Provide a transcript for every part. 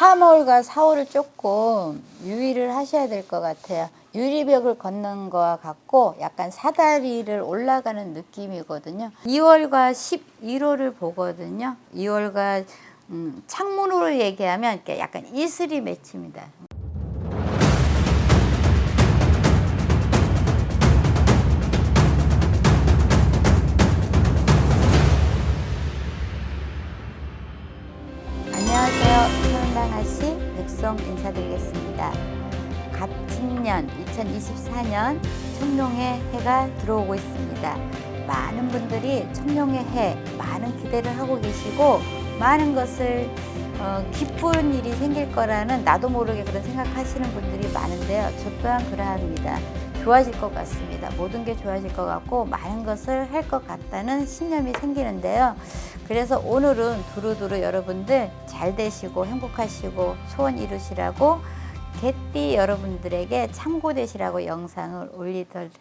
3월과 4월을 조금 유의를 하셔야 될 것 같아요. 유리벽을 걷는 거와 같고 약간 사다리를 올라가는 느낌이거든요. 2월과 11월을 보거든요. 2월과 음, 창문으로 얘기하면 약간 이슬이 맺힙니다. 해가 들어오고 있습니다. 많은 분들이 청룡의 해 많은 기대를 하고 계시고 많은 것을 어, 기쁜 일이 생길 거라는 나도 모르게 그런 생각하시는 분들이 많은데요. 저 또한 그러합니다. 좋아질 것 같습니다. 모든 게 좋아질 것 같고 많은 것을 할 것 같다는 신념이 생기는데요. 그래서 오늘은 두루두루 여러분들 잘 되시고 행복하시고 소원 이루시라고 개띠 여러분들에게 참고되시라고 영상을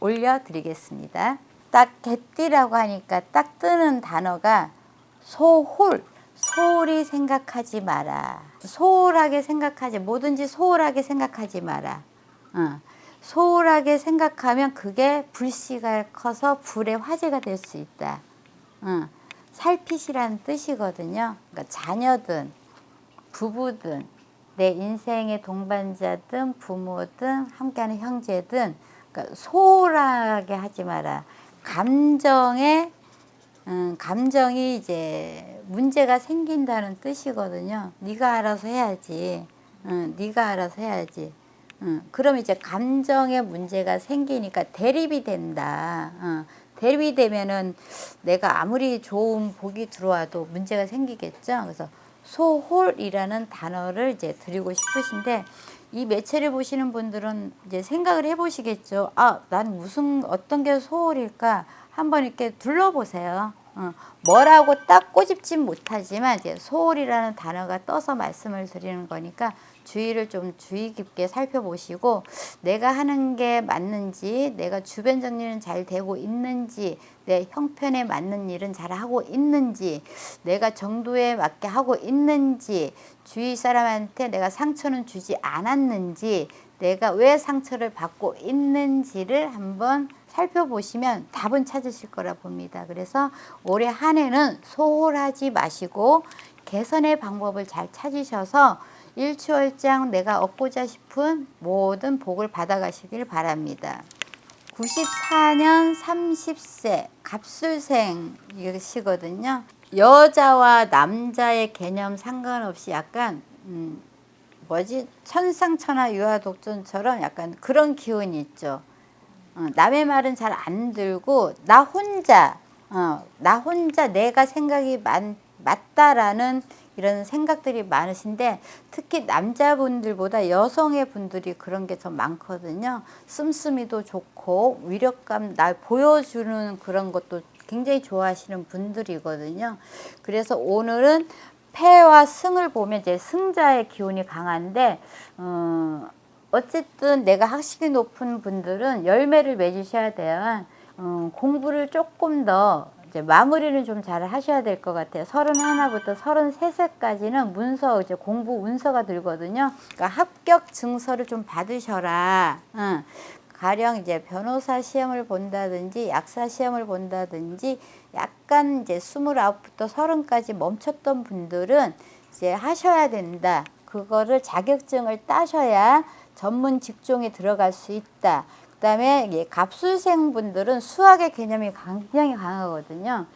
올려드리겠습니다. 딱 개띠라고 하니까 딱 뜨는 단어가 소홀. 소홀히 생각하지 마라. 소홀하게 생각하지, 뭐든지 소홀하게 생각하지 마라. 어. 소홀하게 생각하면 그게 불씨가 커서 불의 화재가 될 수 있다. 어. 살피시라는 뜻이거든요. 그러니까 자녀든 부부든 내 인생의 동반자든 부모든 함께하는 형제든 그러니까 소홀하게 하지 마라. 감정에 음, 감정이 이제 문제가 생긴다는 뜻이거든요. 네가 알아서 해야지. 응, 네가 알아서 해야지. 응, 그럼 이제 감정에 문제가 생기니까 대립이 된다. 어, 대립이 되면은 내가 아무리 좋은 복이 들어와도 문제가 생기겠죠. 그래서 소홀이라는 단어를 이제 드리고 싶으신데 이 매체를 보시는 분들은 이제 생각을 해보시겠죠. 아, 난 무슨 어떤 게 소홀일까? 한번 이렇게 둘러보세요. 어, 뭐라고 딱 꼬집진 못하지만 이제 소홀이라는 단어가 떠서 말씀을 드리는 거니까 주의를 좀 주의 깊게 살펴보시고 내가 하는 게 맞는지 내가 주변 정리는 잘 되고 있는지 내 형편에 맞는 일은 잘 하고 있는지 내가 정도에 맞게 하고 있는지 주위 사람한테 내가 상처는 주지 않았는지 내가 왜 상처를 받고 있는지를 한번 살펴보시면 답은 찾으실 거라 봅니다. 그래서 올해 한 해는 소홀하지 마시고 개선의 방법을 잘 찾으셔서 일추월장 내가 얻고자 싶은 모든 복을 받아가시길 바랍니다. 94년 30세 갑술생이시거든요. 여자와 남자의 개념 상관없이 약간 음, 뭐지 천상천하 유아독존처럼 약간 그런 기운이 있죠. 어, 남의 말은 잘 안 들고 나 혼자 어, 나 혼자 내가 생각이 맞, 맞다라는 이런 생각들이 많으신데 특히 남자분들보다 여성의 분들이 그런 게 더 많거든요. 씀씀이도 좋고 위력감 날 보여주는 그런 것도 굉장히 좋아하시는 분들이거든요. 그래서 오늘은 패와 승을 보면 이제 승자의 기운이 강한데 어, 어쨌든 내가 학식이 높은 분들은 열매를 맺으셔야 돼요. 어, 공부를 조금 더 이제 마무리를 좀 잘 하셔야 될 것 같아요. 서른 하나부터 서른 세 세까지는 문서 이제 공부 문서가 들거든요. 그러니까 합격 증서를 좀 받으셔라. 응. 가령 이제 변호사 시험을 본다든지 약사 시험을 본다든지 약간 이제 스물아홉부터 서른까지 멈췄던 분들은 이제 하셔야 된다. 그거를 자격증을 따셔야 전문 직종에 들어갈 수 있다. 그다음에 갑술생 분들은 수학의 개념이 굉장히 강하거든요.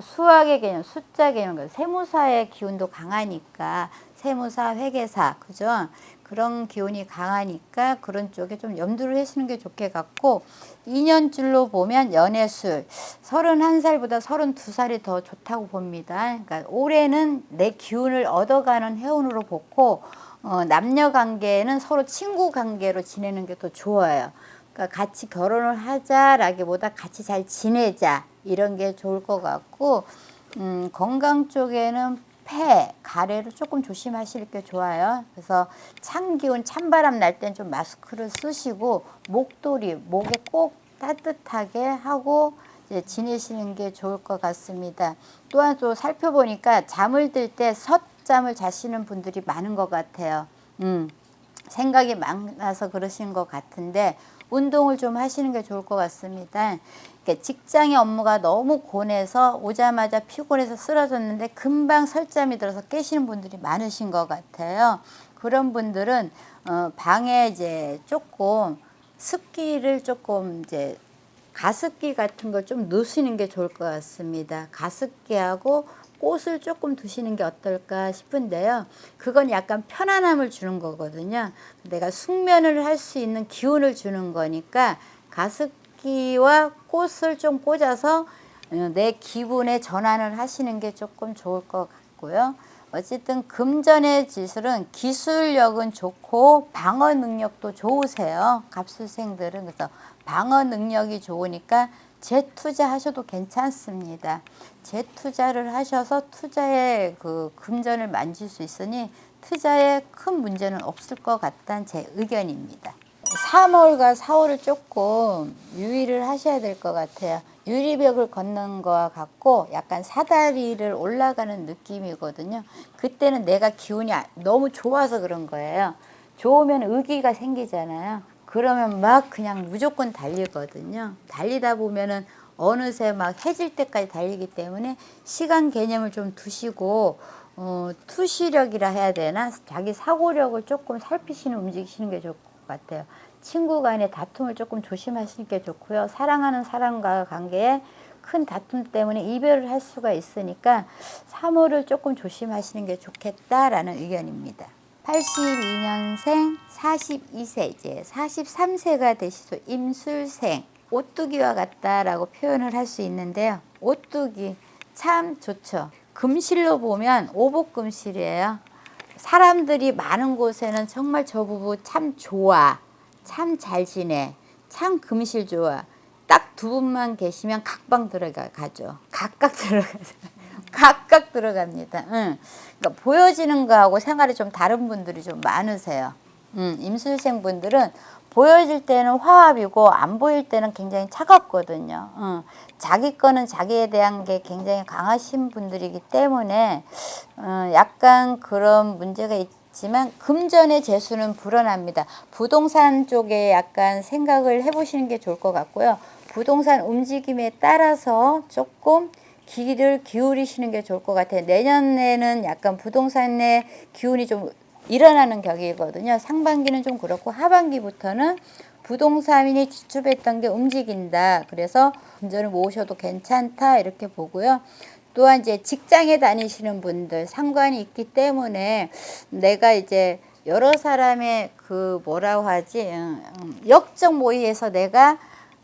수학의 개념, 숫자 개념, 세무사의 기운도 강하니까 세무사, 회계사, 그죠? 그런 기운이 강하니까 그런 쪽에 좀 염두를 하시는 게 좋게 같고 2년줄로 보면 연애술 31살보다 32살이 더 좋다고 봅니다. 그러니까 올해는 내 기운을 얻어가는 해운으로 보고 어, 남녀 관계는 서로 친구 관계로 지내는 게 더 좋아요. 그러니까 같이 결혼을 하자라기보다 같이 잘 지내자 이런 게 좋을 것 같고 음, 건강 쪽에는 폐, 가래를 조금 조심하실 게 좋아요. 그래서 찬 기운, 찬바람 날 땐 좀 마스크를 쓰시고 목도리, 목에 꼭 따뜻하게 하고 지내시는 게 좋을 것 같습니다. 또한 또 살펴보니까 잠을 들때 늦잠을 자시는 분들이 많은 것 같아요. 음, 생각이 많아서 그러신 것 같은데 운동을 좀 하시는 게 좋을 것 같습니다. 직장의 업무가 너무 고뇌서 오자마자 피곤해서 쓰러졌는데 금방 설잠이 들어서 깨시는 분들이 많으신 것 같아요. 그런 분들은 어, 방에 이제 조금 습기를 조금 이제 가습기 같은 걸 좀 넣으시는 게 좋을 것 같습니다. 가습기하고 꽃을 조금 두시는 게 어떨까 싶은데요. 그건 약간 편안함을 주는 거거든요. 내가 숙면을 할 수 있는 기운을 주는 거니까 가습기와 꽃을 좀 꽂아서 어, 내 기분의 전환을 하시는 게 조금 좋을 것 같고요. 어쨌든 금전의 지술은 기술력은 좋고 방어 능력도 좋으세요. 갑술생들은 그래서 방어 능력이 좋으니까 재투자 하셔도 괜찮습니다. 재투자를 하셔서 투자에 그 금전을 만질 수 있으니 투자에 큰 문제는 없을 것 같다는 제 의견입니다. 3월과 4월을 조금 유의를 하셔야 될 것 같아요. 유리벽을 걷는 거와 같고 약간 사다리를 올라가는 느낌이거든요. 그때는 내가 기운이 아- 너무 좋아서 그런 거예요. 좋으면 의기가 생기잖아요. 그러면 막 그냥 무조건 달리거든요. 달리다 보면은 어느새 막 해질 때까지 달리기 때문에 시간 개념을 좀 두시고 어, 투시력이라 해야 되나 자기 사고력을 조금 살피시는 움직이시는 게 좋을 것 같아요. 친구 간의 다툼을 조금 조심하시는 게 좋고요. 사랑하는 사람과 관계에 큰 다툼 때문에 이별을 할 수가 있으니까 3월을 조금 조심하시는 게 좋겠다라는 의견입니다. 82년생 42세 이제 43세가 되시죠. 임술생 오뚜기와 같다라고 표현을 할 수 있는데요. 오뚜기 참 좋죠. 금실로 보면 오복금실이에요. 사람들이 많은 곳에는 정말 저 부부 참 좋아. 참 잘 지내. 참 금실 좋아. 딱 두 분만 계시면 각방 들어가 가죠. 각각 들어가죠. 각각 들어갑니다. 응. 그러니까 보여지는 거하고 생활이 좀 다른 분들이 좀 많으세요. 음, 임술생 분들은 보여질 때는 화합이고 안 보일 때는 굉장히 차갑거든요. 응. 자기 거는 자기에 대한 게 굉장히 강하신 분들이기 때문에 어, 약간 그런 문제가 있 지만 금전의 재수는 불어납니다. 부동산 쪽에 약간 생각을 해보시는 게 좋을 것 같고요. 부동산 움직임에 따라서 조금 기를 기울이시는 게 좋을 것 같아요. 내년에는 약간 부동산의 기운이 좀 일어나는 격이거든요. 상반기는 좀 그렇고 하반기부터는 부동산이 지출했던 게 움직인다. 그래서 금전을 모으셔도 괜찮다 이렇게 보고요. 또한 이제 직장에 다니시는 분들 상관이 있기 때문에 내가 이제 여러 사람의 그 뭐라고 하지 음, 음, 역적 모의에서 내가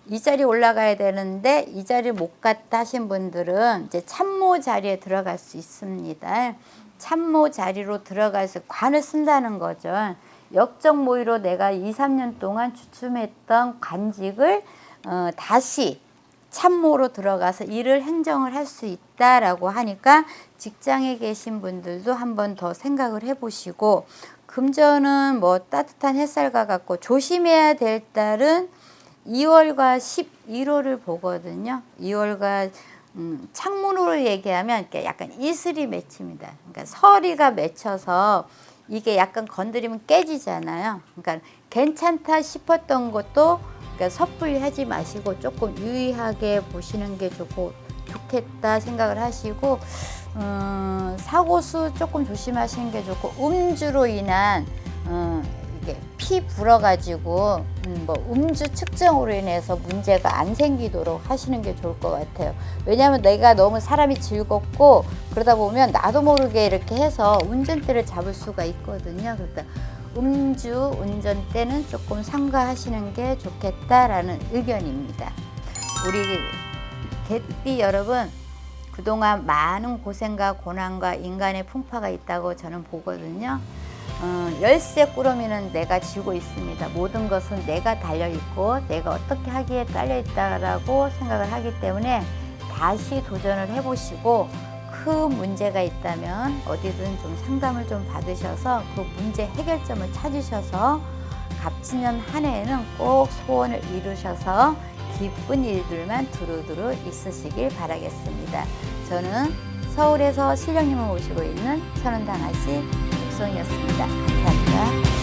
이 자리 올라가야 되는데 이 자리 못 갔다 하신 분들은 이제 참모 자리에 들어갈 수 있습니다. 참모 자리로 들어가서 관을 쓴다는 거죠. 역적 모의로 내가 2, 3년 동안 주춤했던 관직을 어, 다시 참모로 들어가서 일을 행정을 할 수 있다라고 하니까 직장에 계신 분들도 한번 더 생각을 해보시고 금전은 뭐 따뜻한 햇살과 같고 조심해야 될 달은 2월과 11월을 보거든요. 2월과 음, 창문으로 얘기하면 약간 이슬이 맺힙니다. 그러니까 서리가 맺혀서 이게 약간 건드리면 깨지잖아요. 그러니까 괜찮다 싶었던 것도 그러니까 섣불리 하지 마시고 조금 유의하게 보시는 게 좋고 좋겠다 생각을 하시고 음, 사고수 조금 조심하시는 게 좋고 음주로 인한 음, 이게 피 불어가지고 음, 뭐 음주 측정으로 인해서 문제가 안 생기도록 하시는 게 좋을 것 같아요. 왜냐하면 내가 너무 사람이 즐겁고 그러다 보면 나도 모르게 이렇게 해서 운전대를 잡을 수가 있거든요. 그러니까 음주 운전대는 조금 삼가하시는 게 좋겠다라는 의견입니다. 우리 개띠 여러분 그동안 많은 고생과 고난과 인간의 풍파가 있다고 저는 보거든요. 어, 열쇠 꾸러미는 내가 쥐고 있습니다. 모든 것은 내가 달려 있고 내가 어떻게 하기에 딸려 있다라고 생각을 하기 때문에 다시 도전을 해보시고 큰 문제가 있다면 어디든 좀 상담을 좀 받으셔서 그 문제 해결점을 찾으셔서 갑진년 한 해에는 꼭 소원을 이루셔서 기쁜 일들만 두루두루 있으시길 바라겠습니다. 저는 서울에서 신령님을 모시고 있는 선원당아씨 백송이었습니다. 감사합니다.